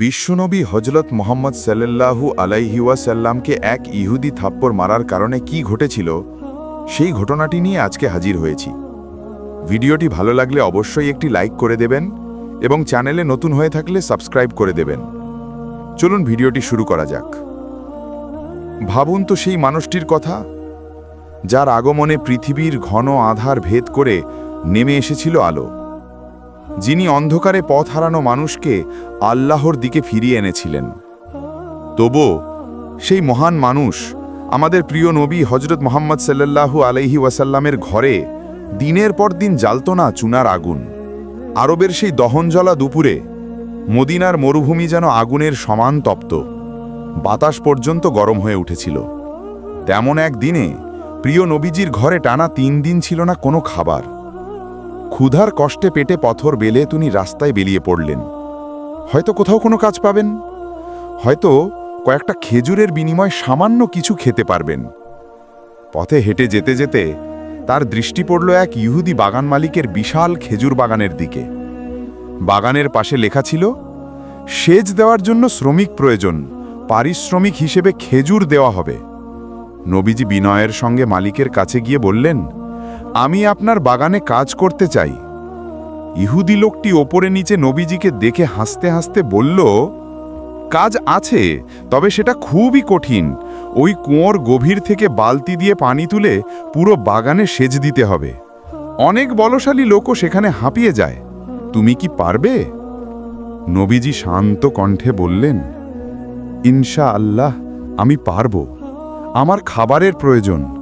বিশ্বনবী হজরত মোহাম্মদ সাল্লাল্লাহু আলাইহিওয়াসাল্লামকে এক ইহুদি থাপ্পড় মারার কারণে কি ঘটেছিল, সেই ঘটনাটি নিয়ে আজকে হাজির হয়েছি। ভিডিওটি ভালো লাগলে অবশ্যই একটি লাইক করে দেবেন এবং চ্যানেলে নতুন হয়ে থাকলে সাবস্ক্রাইব করে দেবেন। চলুন ভিডিওটি শুরু করা যাক। ভাবুন তো সেই মানুষটির কথা, যার আগমনে পৃথিবীর ঘন আধার ভেদ করে নেমে এসেছিল আলো। যিনি অন্ধকারে পথ হারানো মানুষকে আল্লাহর দিকে ফিরিয়ে এনেছিলেন। তবু সেই মহান মানুষ আমাদের প্রিয় নবী হজরত মোহাম্মদ সাল্লাল্লাহু আলাইহি ওয়াসাল্লামের ঘরে দিনের পর দিন জ্বালত না চুনার আগুন। আরবের সেই দহনজলা দুপুরে মদিনার মরুভূমি যেন আগুনের সমান তপ্ত। বাতাস পর্যন্ত গরম হয়ে উঠেছিল। তেমন এক দিনে প্রিয় নবীজির ঘরে টানা তিন দিন ছিল না কোনো খাবার। ক্ষুধার কষ্টে পেটে পথর বেলে তিনি রাস্তায় বেরিয়ে পড়লেন। হয়তো কোথাও কোনো কাজ পাবেন। হয়তো কয়েকটা খেজুরের বিনিময় সামান্য কিছু খেতে পারবেন। পথে হেঁটে যেতে যেতে তার দৃষ্টি পড়ল এক ইহুদি বাগান মালিকের বিশাল খেজুর বাগানের দিকে। বাগানের পাশে লেখা ছিল, সেচ দেওয়ার জন্য শ্রমিক প্রয়োজন, পারিশ্রমিক হিসেবে খেজুর দেওয়া হবে। নবীজি বিনয়ের সঙ্গে মালিকের কাছে গিয়ে বললেন আমি আপনার বাগানে কাজ করতে চাই। ইহুদি লোকটি ওপরে নিচে নবীজিকে দেখে হাসতে হাসতে বলল, কাজ আছে, তবে সেটা খুবই কঠিন। ওই কুঁয়োর গভীর থেকে বালতি দিয়ে পানি তুলে পুরো বাগানে সেচ দিতে হবে। অনেক বলশালী লোকও সেখানে হাঁপিয়ে যায়। তুমি কি পারবে? নবীজি শান্ত কণ্ঠে বললেন ইনশা আল্লাহ আমি পারব। আমার খাবারের প্রয়োজন।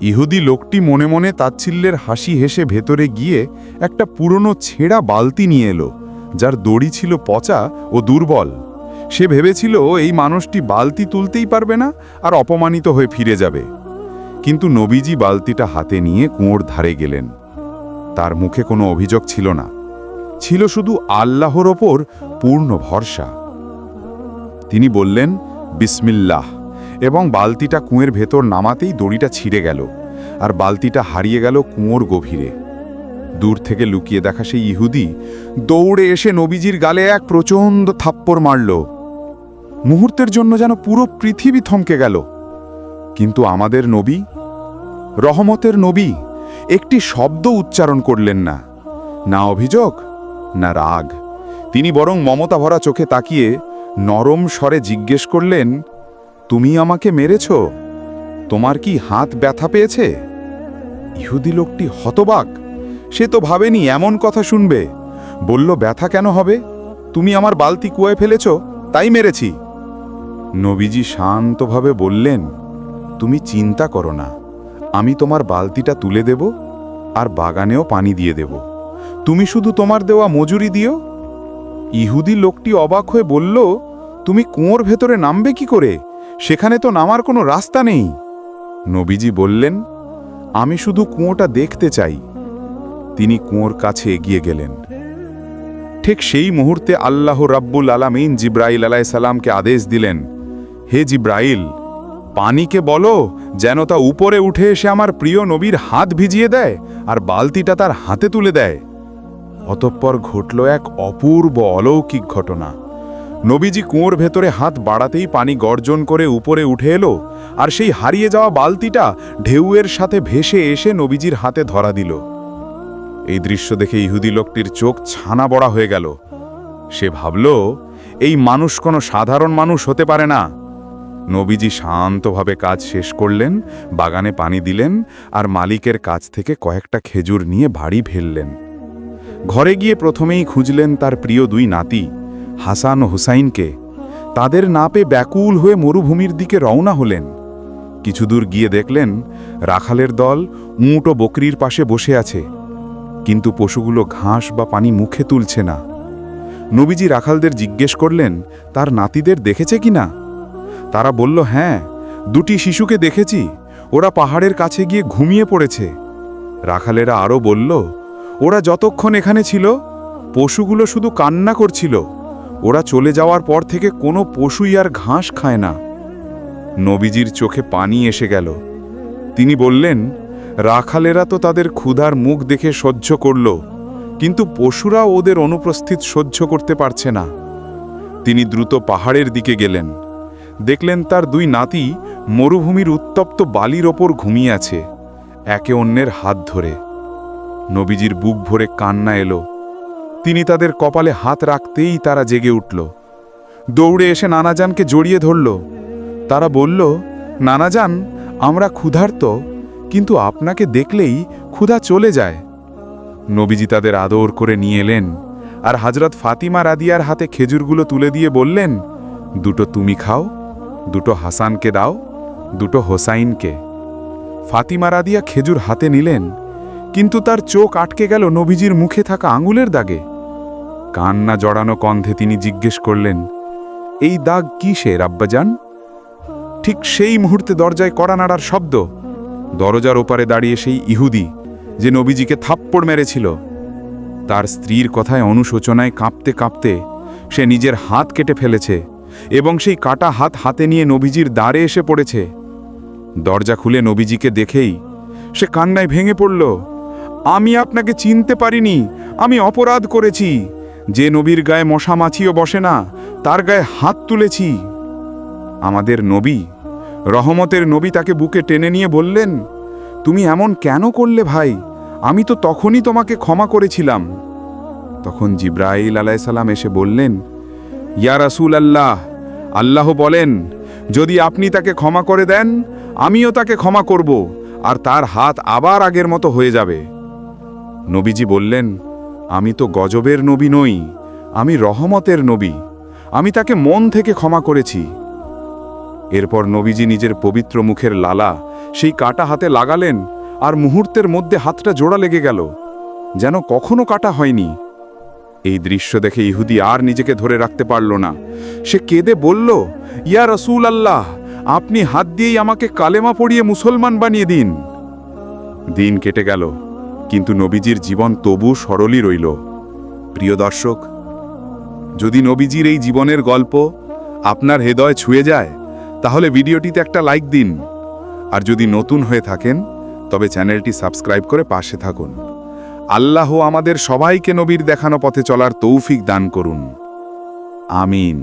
ইহুদি লোকটি মনে মনে তাচ্ছিল্যের হাসি হেসে ভেতরে গিয়ে একটা পুরনো ছেঁড়া বালতি নিয়ে এলো, যার দড়ি ছিল পচা ও দুর্বল। সে ভেবেছিল, এই মানুষটি বালতি তুলতেই পারবে না আর অপমানিত হয়ে ফিরে যাবে। কিন্তু নবীজি বালতিটা হাতে নিয়ে কুঁয়োর ধারে গেলেন। তার মুখে কোনো অভিযোগ ছিল না। ছিল শুধু আল্লাহর ওপর পূর্ণ ভরসা। তিনি বললেন, বিসমিল্লাহ। এবং বালতিটা কুঁয়ের ভেতর নামাতেই দড়িটা ছিঁড়ে গেল, আর বালতিটা হারিয়ে গেল কুঁয়োর গভীরে। দূর থেকে লুকিয়ে দেখা সেই ইহুদি দৌড়ে এসে নবীজির গালে এক প্রচণ্ড থাপ্পড় মারল। মুহূর্তের জন্য যেন পুরো পৃথিবী থমকে গেল। কিন্তু আমাদের নবী, রহমতের নবী, একটি শব্দ উচ্চারণ করলেন না। না অভিযোগ, না রাগ। তিনি বরং মমতা ভরা চোখে তাকিয়ে নরম স্বরে জিজ্ঞেস করলেন তুমি আমাকে মেরেছ? তোমার কি হাত ব্যথা পেয়েছে? ইহুদি লোকটি হতবাক। সে তো ভাবেনি এমন কথা শুনবে। বলল, ব্যথা কেন হবে? তুমি আমার বালতি কুয়ায় ফেলেছ, তাই মেরেছি। নবীজি শান্তভাবে বললেন, তুমি চিন্তা করো না। আমি তোমার বালতিটা তুলে দেব আর বাগানেও পানি দিয়ে দেব। তুমি শুধু তোমার দেওয়া মজুরি দিও? ইহুদি লোকটি অবাক হয়ে বলল, তুমি কুয়োর ভেতরে নামবে কি করে? সেখানে তো নামার কোনো রাস্তা নেই। নবীজি বললেন, আমি শুধু কুয়োটা দেখতে চাই। তিনি কুয়োর কাছে এগিয়ে গেলেন। ঠিক সেই মুহূর্তে আল্লাহ রাব্বুল আলামিন জিব্রাইল আলাহ সালামকে আদেশ দিলেন, হে জিব্রাইল, পানিকে বলো যেন তা উপরে উঠে এসে আমার প্রিয় নবীর হাত ভিজিয়ে দেয় আর বালতিটা তার হাতে তুলে দেয়। অতঃপর ঘটল এক অপূর্ব অলৌকিক ঘটনা। নবীজি কুঁয়োর ভেতরে হাত বাড়াতেই পানি গর্জন করে উপরে উঠে এলো, আর সেই হারিয়ে যাওয়া বালতিটা ঢেউয়ের সাথে ভেসে এসে নবীজির হাতে ধরা দিল। এই দৃশ্য দেখে ইহুদি লোকটির চোখ ছানা বড়া হয়ে গেল। সে ভাবল, এই মানুষ কোনো সাধারণ মানুষ হতে পারে না। নবীজি শান্তভাবে কাজ শেষ করলেন, বাগানে পানি দিলেন, আর মালিকের কাছ থেকে কয়েকটা খেজুর নিয়ে বাড়ি ফেললেন। ঘরে গিয়ে প্রথমেই খুঁজলেন তার প্রিয় দুই নাতি। হাসান ও হুসাইনকে। তাদের না পেয়ে ব্যাকুল হয়ে মরুভূমির দিকে রওনা হলেন। কিছুদূর গিয়ে দেখলেন, রাখালের দল উঁট ও বকরির পাশে বসে আছে। কিন্তু পশুগুলো ঘাস বা পানি মুখে তুলছে না। নবীজি রাখালদের জিজ্ঞেস করলেন, তার নাতিদের দেখেছে কি না? তারা বলল হ্যাঁ দুটি শিশুকে দেখেছি। ওরা পাহাড়ের কাছে গিয়ে ঘুমিয়ে পড়েছে। রাখালেরা আরও বলল, ওরা যতক্ষণ এখানে ছিল, পশুগুলো শুধু কান্না করছিল। ওরা চলে যাওয়ার পর থেকে কোনো পশুই আর ঘাস খায় না। নবীজির চোখে পানি এসে গেল। তিনি বললেন, রাখালেরা তো তাদের ক্ষুধার মুখ দেখে সহ্য করল, কিন্তু পশুরা ওদের অনুপস্থিত সহ্য করতে পারছে না। তিনি দ্রুত পাহাড়ের দিকে গেলেন। দেখলেন তার দুই নাতি মরুভূমির উত্তপ্ত বালির ওপর ঘুমিয়ে আছে, একে অন্যের হাত ধরে। নবীজির বুক ভরে কান্না এলো। তিনি তাদের কপালে হাত রাখতেই তারা জেগে উঠল। দৌড়ে এসে নানাজানকে জড়িয়ে ধরল। তারা বলল, নানাজান, আমরা ক্ষুধার্ত, কিন্তু আপনাকে দেখলেই ক্ষুধা চলে যায়। নবীজি তাদের আদর করে নিয়ে এলেন আর হাজরত ফাতিমা রাদিয়ার হাতে খেজুরগুলো তুলে দিয়ে বললেন, দুটো তুমি খাও, দুটো হাসানকে দাও, দুটো হোসাইনকে। ফাতিমা রাদিয়া খেজুর হাতে নিলেন, কিন্তু তার চোখ আটকে গেল নবীজির মুখে থাকা আঙুলের দাগে। কান্না জড়ানো কণ্ঠে তিনি জিজ্ঞেস করলেন, এই দাগ কিসের, আব্বাজান? ঠিক সেই মুহূর্তে দরজায় কড়া নাড়ার শব্দ। দরজার ওপারে দাঁড়িয়ে সেই ইহুদি, যে নবীজিকে থাপ্পড় মেরেছিল, তার স্ত্রীর কথায় অনুশোচনায় কাঁপতে কাঁপতে সে নিজের হাত কেটে ফেলেছে এবং সেই কাটা হাত হাতে নিয়ে নবীজির দ্বারে এসে পড়েছে। দরজা খুলে নবীজিকে দেখেই সে কান্নায় ভেঙে পড়ল, আমি আপনাকে চিনতে পারিনি, আমি অপরাধ করেছি। যে নবীর গায়ে মশা মাছিও বসে না, তার গায়ে হাত তুলেছি। আমাদের নবী, রহমতের নবী তাকে বুকে টেনে নিয়ে বললেন, তুমি এমন কেন করলে ভাই? আমি তো তখনই তোমাকে ক্ষমা করেছিলাম। তখন জিব্রাইল আলাইসাল্লাম এসে বললেন, ইয়া রাসূল আল্লাহ আল্লাহ বলেন, যদি আপনি তাকে ক্ষমা করে দেন, আমিও তাকে ক্ষমা করব, আর তার হাত আবার আগের মতো হয়ে যাবে। নবীজি বললেন আমি তো গজবের নবী নই, আমি রহমতের নবী, আমি তাকে মন থেকে ক্ষমা করেছি। এরপর নবীজি নিজের পবিত্র মুখের লালা সেই কাটা হাতে লাগালেন আর মুহূর্তের মধ্যে হাতটা জোড়া লেগে গেল, যেন কখনো কাটা হয়নি। এই দৃশ্য দেখে ইহুদি আর নিজেকে ধরে রাখতে পারল না। সে কেঁদে বলল, ইয়া রসুল আল্লাহ আপনি হাত দিয়েই আমাকে কালেমা পড়িয়ে মুসলমান বানিয়ে দিন। দিন কেটে গেল। কিন্তু নবীজির জীবন তবু সরলই রইল। প্রিয় দর্শক, যদি নবীজির এই জীবনের গল্প আপনার হৃদয় ছুঁয়ে যায়, তাহলে ভিডিওটিতে একটা লাইক দিন। আর যদি নতুন হয়ে থাকেন, তবে চ্যানেলটি সাবস্ক্রাইব করে পাশে থাকুন। আল্লাহ আমাদের সবাইকে নবীর দেখানো পথে চলার তৌফিক দান করুন। আমিন।